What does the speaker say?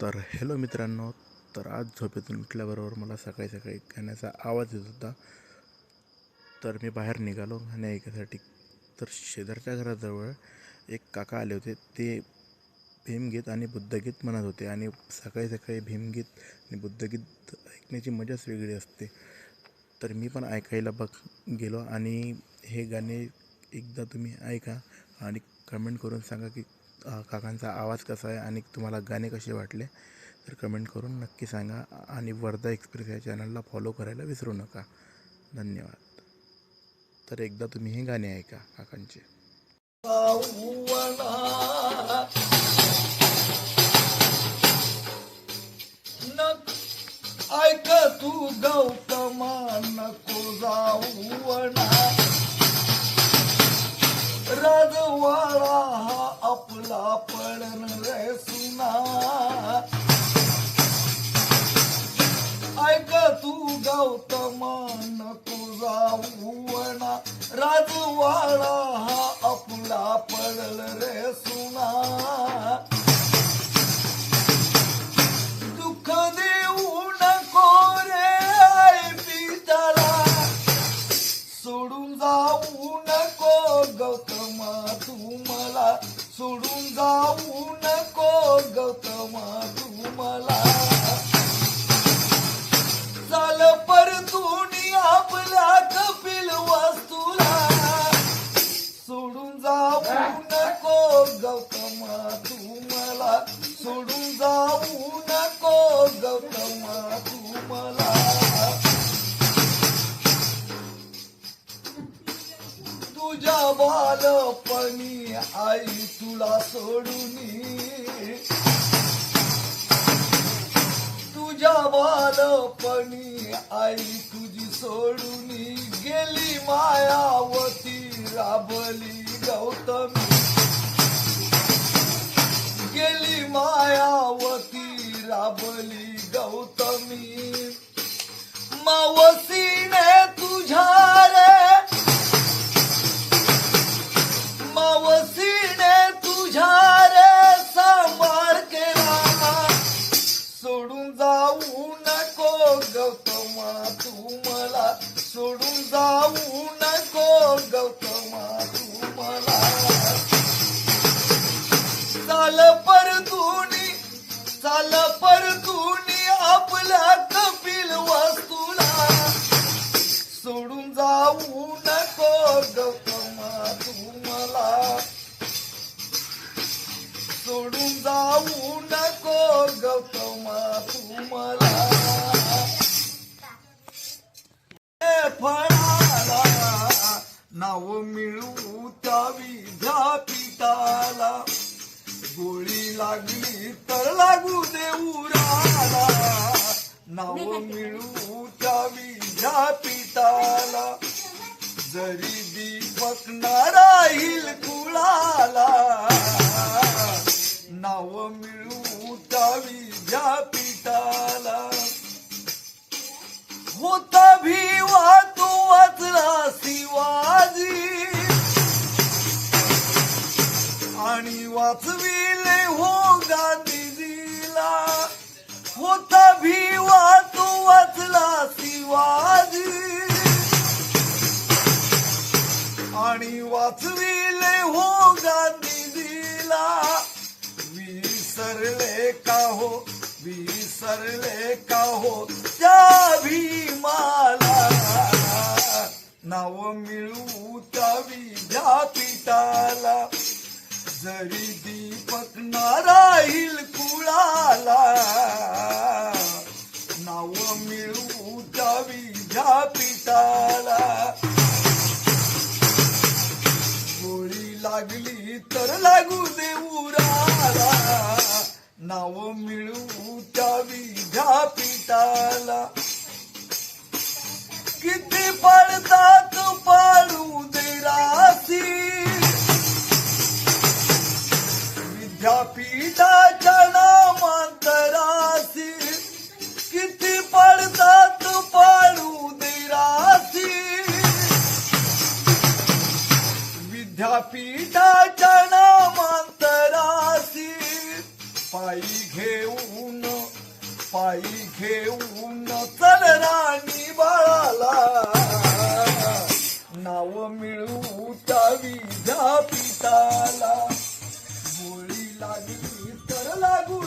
तर हॅलो मित्रांनो तर आज झोपेतून उठल्याबरोबर मला सकाळी सकाळी गाण्याचा आवाज येत होता. तर मी बाहेर निघालो गाणे ऐकायसाठी तर शेजारच्या घराजवळ एक काका आले होते. ते भीमगीत आणि बुद्धगीत म्हणत होते आणि सकाळी सकाळी भीमगीत आणि बुद्धगीत ऐकण्याची मजाच वेगळी असते. तर मी पण ऐकायला बघ गेलो आणि हे गाणे एकदा तुम्ही ऐका आणि कमेंट करून सांगा की काकांचा आवाज कसा आहे आणि तुम्हाला गाणे कसे वाटले तर कमेंट करून नक्की सांगा. आणि वर्धा एक्सप्रेस या चॅनलला फॉलो करायला विसरू नका. धन्यवाद. तर एकदा तुम्ही हे गाणे ऐका काकांचे. ऐक तू गौतमा नको जाऊवना राजवाडा आपला पडन रे सुना. ऐक तू गौतमा नको जाऊवना राजवाडा हा आपला पडल रे सुना. दुःख देऊ नको रे पिताला. सोडून जाऊ नको गौतम. सोडून जाऊ नको गौतमा तू मला. चाल परतून आपल्या कपिल वास्तूला. सोडून जाऊ नको गौतमा तू मला. सोडून जाऊ नको गौतमा तू मला. तुझ्या बालपणी आई तुला सोडून तुझ्या बालपणी आई तुझी सोडून गेली मायावती राबली गौतमी. गेली मायावती राबली गौतमी. मावसीने सोडून जाऊ नको गौतमा तू मला सोडून जाऊ नको गौतमा तू मला चाल परतुनी चाल परतुनी आपल्या कपिल वस्तूला. सोडून जाऊ नको नाव मिळू त्या विद्यापीठाला. गोळी लागली तर लागू दे उराला नाव मिळू त्या विद्यापीठाला. जरी दीपक ना राहील वाचविले हो गांधीजीला होता भिवा तू वाचला शिवाजी. आणि वाचविले हो गांधीजीला विसरले का हो विसरले का हो त्या भीमाला नाव मिळवू त्या विद्यापीठाला जरी दीपक ना राहील कुळाला नाव मिळू त्या पिताला गोळी लागली तर लागू दे उराला नाव मिळू त्या पिताला किती पडतात पाडू दे ਪੀਦਾ ਜਣਾ ਮੰਤਰਾ ਸਿਰ ਕਿਤੇ ਪੜਦਾ ਤੂੰ ਪਾੜੂ ਦੀ ਰਾਸੀ ਵਿਧਾ ਪੀਦਾ ਜਣਾ ਮੰਤਰਾ ਸਿਰ ਪਾਈ ਘੇਉਨ ਪਾਈ ਘੇਉ